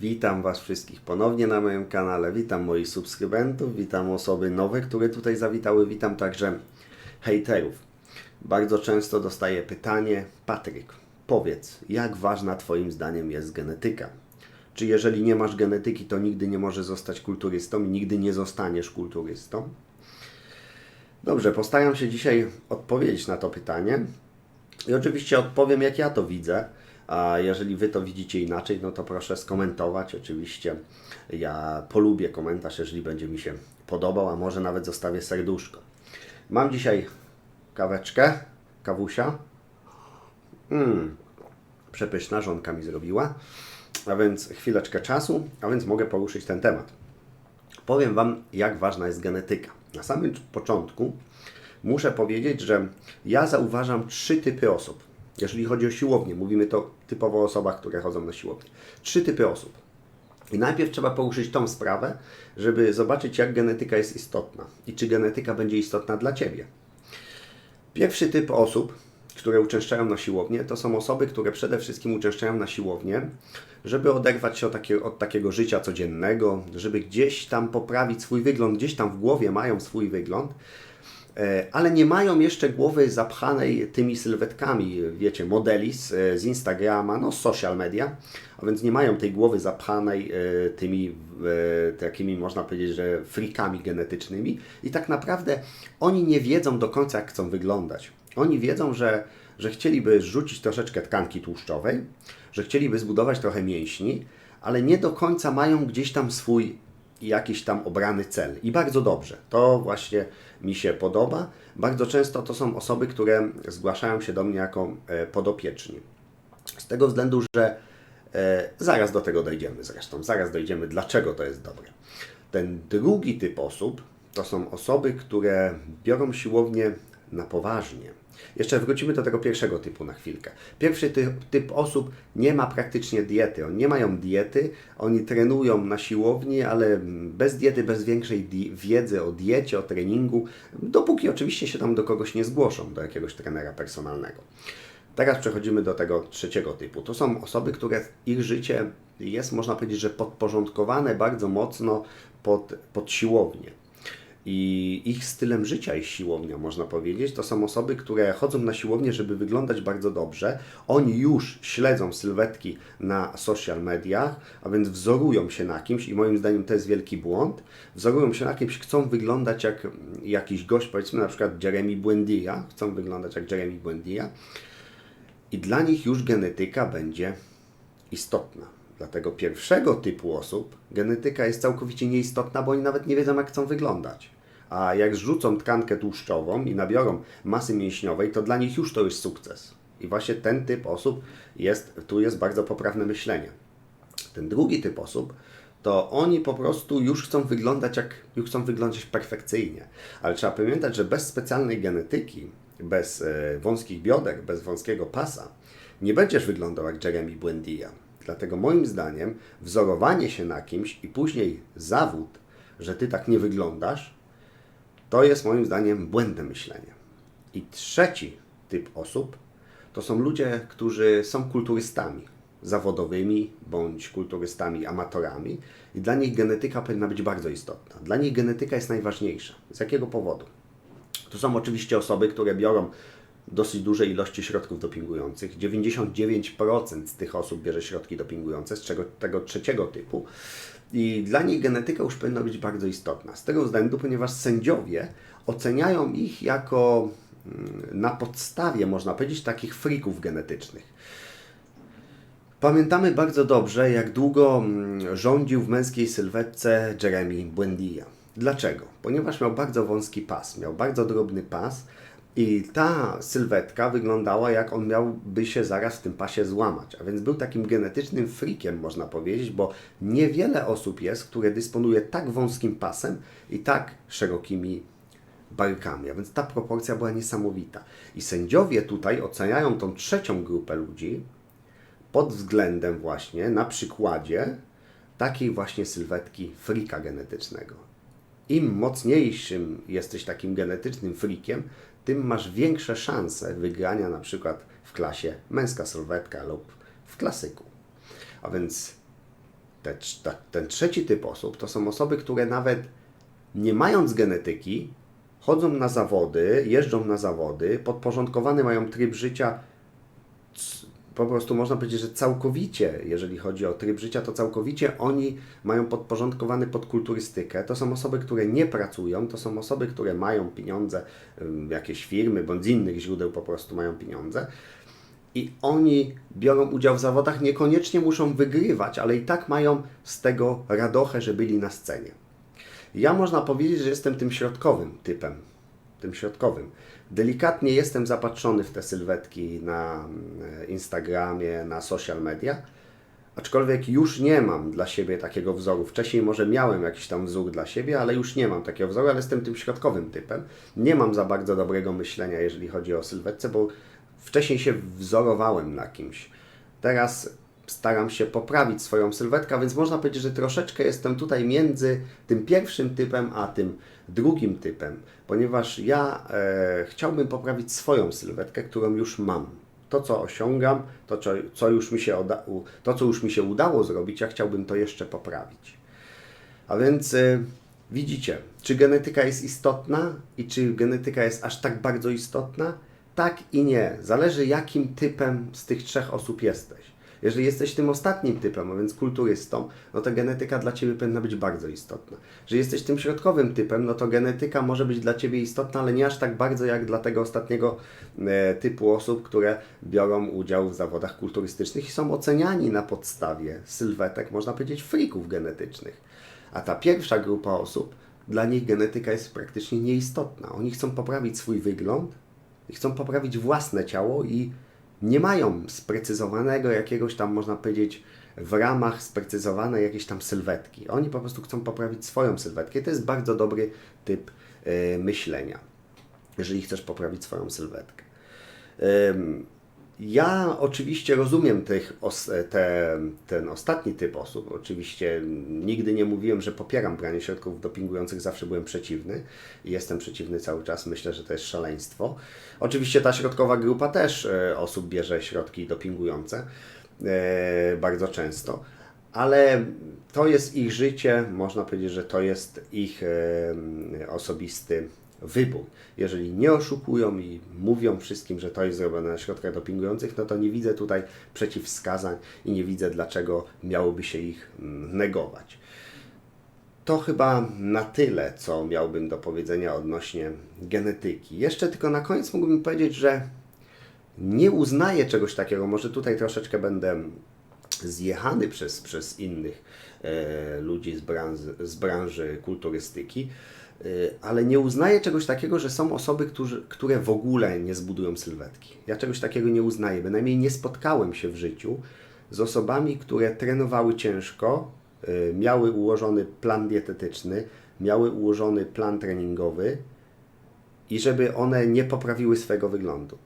Witam Was wszystkich ponownie na moim kanale. Witam moich subskrybentów, witam osoby nowe, które tutaj zawitały. Witam także hejterów. Bardzo często dostaję pytanie: Patryk, powiedz, jak ważna Twoim zdaniem jest genetyka? Czy jeżeli nie masz genetyki, to nigdy nie możesz zostać kulturystą i nigdy nie zostaniesz kulturystą? Dobrze, postaram się dzisiaj odpowiedzieć na to pytanie. I oczywiście odpowiem, jak ja to widzę. A jeżeli Wy to widzicie inaczej, no to proszę skomentować. Oczywiście ja polubię komentarz, jeżeli będzie mi się podobał, a może nawet zostawię serduszko. Mam dzisiaj kaweczkę, kawusia. Mmm, przepyszna, żonka mi zrobiła. A więc chwileczkę czasu, a więc mogę poruszyć ten temat. Powiem Wam, jak ważna jest genetyka. Na samym początku muszę powiedzieć, że ja zauważam trzy typy osób. Jeżeli chodzi o siłownię, mówimy to typowo o osobach, które chodzą na siłownię. Trzy typy osób. I najpierw trzeba poruszyć tą sprawę, żeby zobaczyć, jak genetyka jest istotna i czy genetyka będzie istotna dla Ciebie. Pierwszy typ osób, które uczęszczają na siłownię, to są osoby, które przede wszystkim uczęszczają na siłownię, żeby oderwać się od, takie, od takiego życia codziennego, żeby gdzieś tam poprawić swój wygląd, gdzieś tam w głowie mają swój wygląd, ale nie mają jeszcze głowy zapchanej tymi sylwetkami, wiecie, modeli z, z Instagrama, no z social media, a więc nie mają tej głowy zapchanej e, tymi e, takimi, można powiedzieć, że frikami genetycznymi i tak naprawdę oni nie wiedzą do końca, jak chcą wyglądać. Oni wiedzą, że, że chcieliby zrzucić troszeczkę tkanki tłuszczowej, że chcieliby zbudować trochę mięśni, ale nie do końca mają gdzieś tam swój jakiś tam obrany cel. I bardzo dobrze. To właśnie mi się podoba. Bardzo często to są osoby, które zgłaszają się do mnie jako e, podopieczni. Z tego względu, że e, zaraz do tego dojdziemy zresztą. Zaraz dojdziemy, dlaczego to jest dobre. Ten drugi typ osób to są osoby, które biorą siłownię na poważnie. Jeszcze wrócimy do tego pierwszego typu na chwilkę. Pierwszy typ, typ osób nie ma praktycznie diety. Oni nie mają diety, oni trenują na siłowni, ale bez diety, bez większej di- wiedzy o diecie, o treningu, dopóki oczywiście się tam do kogoś nie zgłoszą, do jakiegoś trenera personalnego. Teraz przechodzimy do tego trzeciego typu. To są osoby, które ich życie jest, można powiedzieć, że podporządkowane bardzo mocno pod, pod siłownię i ich stylem życia jest siłownia, można powiedzieć. To są osoby, które chodzą na siłownię, żeby wyglądać bardzo dobrze. Oni już śledzą sylwetki na social mediach, a więc wzorują się na kimś i moim zdaniem to jest wielki błąd. Wzorują się na kimś, chcą wyglądać jak jakiś gość, powiedzmy na przykład Jeremy Buendia, chcą wyglądać jak Jeremy Buendia i dla nich już genetyka będzie istotna. Dla tego pierwszego typu osób genetyka jest całkowicie nieistotna, bo oni nawet nie wiedzą, jak chcą wyglądać. A jak zrzucą tkankę tłuszczową i nabiorą masy mięśniowej, to dla nich już to jest sukces. I właśnie ten typ osób jest, tu jest bardzo poprawne myślenie. Ten drugi typ osób, to oni po prostu już chcą wyglądać jak, już chcą wyglądać perfekcyjnie. Ale trzeba pamiętać, że bez specjalnej genetyki, bez e, wąskich bioder, bez wąskiego pasa, nie będziesz wyglądał jak Jeremy Buendia. Dlatego moim zdaniem wzorowanie się na kimś i później zawód, że ty tak nie wyglądasz, to jest moim zdaniem błędne myślenie. I trzeci typ osób to są ludzie, którzy są kulturystami zawodowymi bądź kulturystami amatorami i dla nich genetyka powinna być bardzo istotna. Dla nich genetyka jest najważniejsza. Z jakiego powodu? To są oczywiście osoby, które biorą dosyć duże ilości środków dopingujących. 99% z tych osób bierze środki dopingujące, z czego tego trzeciego typu. I dla nich genetyka już powinna być bardzo istotna. Z tego względu, ponieważ sędziowie oceniają ich jako mm, na podstawie, można powiedzieć, takich frików genetycznych. Pamiętamy bardzo dobrze, jak długo mm, rządził w męskiej sylwetce Jeremy Buendia. Dlaczego? Ponieważ miał bardzo wąski pas, miał bardzo drobny pas i ta sylwetka wyglądała jak on miałby się zaraz w tym pasie złamać. A więc był takim genetycznym frikiem, można powiedzieć, bo niewiele osób jest, które dysponuje tak wąskim pasem i tak szerokimi barkami. A więc ta proporcja była niesamowita. I sędziowie tutaj oceniają tą trzecią grupę ludzi pod względem właśnie na przykładzie takiej właśnie sylwetki frika genetycznego. Im mocniejszym jesteś takim genetycznym frikiem, tym masz większe szanse wygrania na przykład w klasie męska sylwetka lub w klasyku. A więc Te, ta, ten trzeci typ osób to są osoby, które nawet nie mając genetyki, chodzą na zawody, jeżdżą na zawody, podporządkowany mają tryb życia po prostu można powiedzieć, że całkowicie, jeżeli chodzi o tryb życia, to całkowicie oni mają podporządkowany pod kulturystykę. To są osoby, które nie pracują, to są osoby, które mają pieniądze, jakieś firmy, bądź z innych źródeł po prostu mają pieniądze. I oni biorą udział w zawodach, niekoniecznie muszą wygrywać, ale i tak mają z tego radochę, że byli na scenie. Ja można powiedzieć, że jestem tym środkowym typem, tym środkowym. Delikatnie jestem zapatrzony w te sylwetki na mm, Instagramie, na social media, aczkolwiek już nie mam dla siebie takiego wzoru. Wcześniej może miałem jakiś tam wzór dla siebie, ale już nie mam takiego wzoru, ale jestem tym środkowym typem. Nie mam za bardzo dobrego myślenia, jeżeli chodzi o sylwetce, bo wcześniej się wzorowałem na kimś. Teraz staram się poprawić swoją sylwetkę, więc można powiedzieć, że troszeczkę jestem tutaj między tym pierwszym typem, a tym drugim typem, ponieważ ja e, chciałbym poprawić swoją sylwetkę, którą już mam. To, co osiągam, to, co, co już mi się oda- u- to, co już mi się udało zrobić, ja chciałbym to jeszcze poprawić. A więc y, widzicie, czy genetyka jest istotna i czy genetyka jest aż tak bardzo istotna? Tak i nie. Zależy jakim typem z tych trzech osób jesteś. Jeżeli jesteś tym ostatnim typem, a więc kulturystą, no to genetyka dla Ciebie powinna być bardzo istotna. Jeżeli jesteś tym środkowym typem, no to genetyka może być dla Ciebie istotna, ale nie aż tak bardzo jak dla tego ostatniego e, typu osób, które biorą udział w zawodach kulturystycznych i są oceniani na podstawie sylwetek, można powiedzieć, frików genetycznych. A ta pierwsza grupa osób, dla nich genetyka jest praktycznie nieistotna. Oni chcą poprawić swój wygląd i chcą poprawić własne ciało i nie mają sprecyzowanego jakiegoś tam, można powiedzieć, w ramach sprecyzowanej jakiejś tam sylwetki. Oni po prostu chcą poprawić swoją sylwetkę to jest bardzo dobry typ e, myślenia, jeżeli chcesz poprawić swoją sylwetkę. Ym, Ja oczywiście rozumiem tych, os- te, ten ostatni typ osób. Oczywiście nigdy nie mówiłem, że popieram branie środków dopingujących, zawsze byłem przeciwny i jestem przeciwny cały czas. Myślę, że to jest szaleństwo. Oczywiście ta środkowa grupa też e, osób bierze środki dopingujące e, bardzo często, ale to jest ich życie, można powiedzieć, że to jest ich osobisty wybór. Jeżeli nie oszukują i mówią wszystkim, że to jest zrobione na środkach dopingujących, no to nie widzę tutaj przeciwwskazań i nie widzę, dlaczego miałoby się ich mm, negować. To chyba na tyle, co miałbym do powiedzenia odnośnie genetyki. Jeszcze tylko na koniec mógłbym powiedzieć, że nie uznaję czegoś takiego. Może tutaj troszeczkę będę zjechany przez, przez innych e, ludzi z branży, z branży kulturystyki, ale nie uznaję czegoś takiego, że są osoby, którzy, które w ogóle nie zbudują sylwetki. Ja czegoś takiego nie uznaję. Bynajmniej nie spotkałem się w życiu z osobami, które trenowały ciężko, e, miały ułożony plan dietetyczny, miały ułożony plan treningowy i żeby one nie poprawiły swojego wyglądu.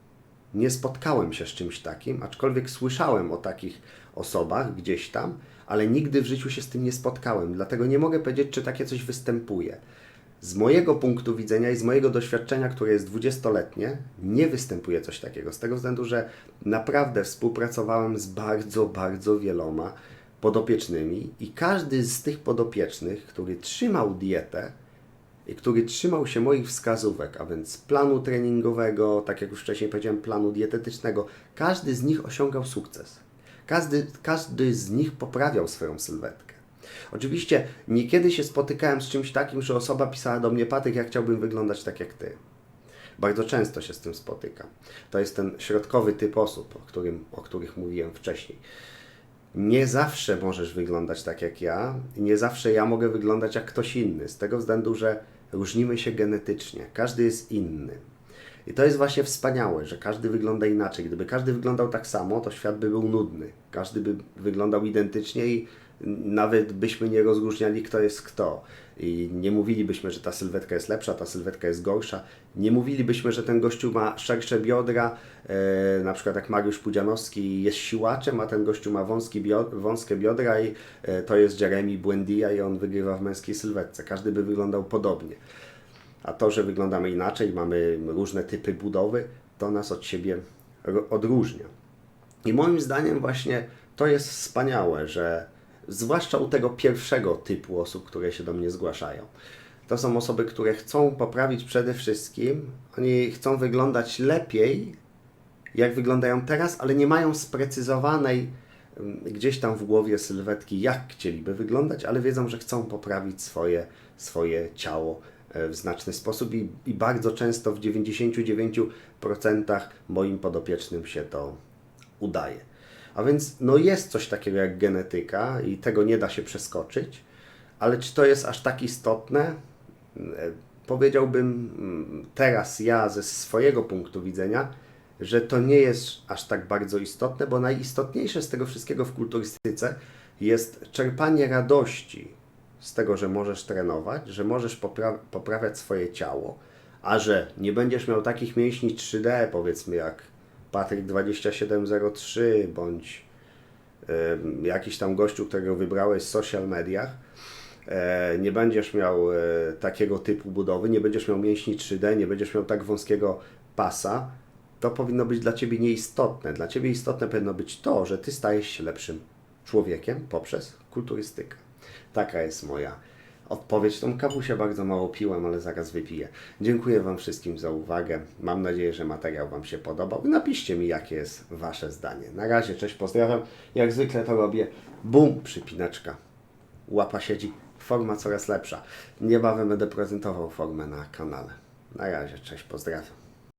Nie spotkałem się z czymś takim, aczkolwiek słyszałem o takich osobach gdzieś tam, ale nigdy w życiu się z tym nie spotkałem. Dlatego nie mogę powiedzieć, czy takie coś występuje. Z mojego punktu widzenia i z mojego doświadczenia, które jest dwudziestoletnie, nie występuje coś takiego. Z tego względu, że naprawdę współpracowałem z bardzo, bardzo wieloma podopiecznymi i każdy z tych podopiecznych, który trzymał dietę, i który trzymał się moich wskazówek, a więc planu treningowego, tak jak już wcześniej powiedziałem, planu dietetycznego, każdy z nich osiągał sukces. Każdy, każdy z nich poprawiał swoją sylwetkę. Oczywiście niekiedy się spotykałem z czymś takim, że osoba pisała do mnie, Patryk, ja chciałbym wyglądać tak jak ty. Bardzo często się z tym spotykam. To jest ten środkowy typ osób, o, którym, o których mówiłem wcześniej. Nie zawsze możesz wyglądać tak jak ja, nie zawsze ja mogę wyglądać jak ktoś inny, z tego względu, że różnimy się genetycznie. Każdy jest inny. I to jest właśnie wspaniałe, że każdy wygląda inaczej. Gdyby każdy wyglądał tak samo, to świat by był nudny. Każdy by wyglądał identycznie i nawet byśmy nie rozróżniali, kto jest kto. I nie mówilibyśmy, że ta sylwetka jest lepsza, ta sylwetka jest gorsza. Nie mówilibyśmy, że ten gościu ma szersze biodra, e, na przykład jak Mariusz Pudzianowski jest siłaczem, a ten gościu ma wąski wąskie biodra i e, to jest Jeremy Buendia i on wygrywa w męskiej sylwetce. Każdy by wyglądał podobnie. A to, że wyglądamy inaczej, mamy różne typy budowy, to nas od siebie odróżnia. I moim zdaniem właśnie to jest wspaniałe, że zwłaszcza u tego pierwszego typu osób, które się do mnie zgłaszają. To są osoby, które chcą poprawić przede wszystkim, oni chcą wyglądać lepiej, jak wyglądają teraz, ale nie mają sprecyzowanej ym, gdzieś tam w głowie sylwetki, jak chcieliby wyglądać, ale wiedzą, że chcą poprawić swoje, swoje ciało e, w znaczny sposób i, i bardzo często w 99% moim podopiecznym się to udaje. A więc no jest coś takiego jak genetyka i tego nie da się przeskoczyć, ale czy to jest aż tak istotne? E, Powiedziałbym mm, teraz ja ze swojego punktu widzenia, że to nie jest aż tak bardzo istotne, bo najistotniejsze z tego wszystkiego w kulturystyce jest czerpanie radości z tego, że możesz trenować, że możesz popra- poprawiać swoje ciało, a że nie będziesz miał takich mięśni 3D, powiedzmy jak Patryk 2703 bądź jakiś tam gościu, którego wybrałeś w social mediach, e, nie będziesz miał e, takiego typu budowy, nie będziesz miał mięśni 3D, nie będziesz miał tak wąskiego pasa, to powinno być dla Ciebie nieistotne. Dla Ciebie istotne powinno być to, że Ty stajesz się lepszym człowiekiem poprzez kulturystykę. Taka jest moja odpowiedź. Tą kawusię bardzo mało piłem, ale zaraz wypiję. Dziękuję Wam wszystkim za uwagę. Mam nadzieję, że materiał Wam się podobał. Napiszcie mi, jakie jest Wasze zdanie. Na razie, cześć, pozdrawiam. Jak zwykle to robię. Bum, przypinaczka. Łapa siedzi. Forma coraz lepsza. Niebawem będę prezentował formę na kanale. Na razie, cześć, pozdrawiam.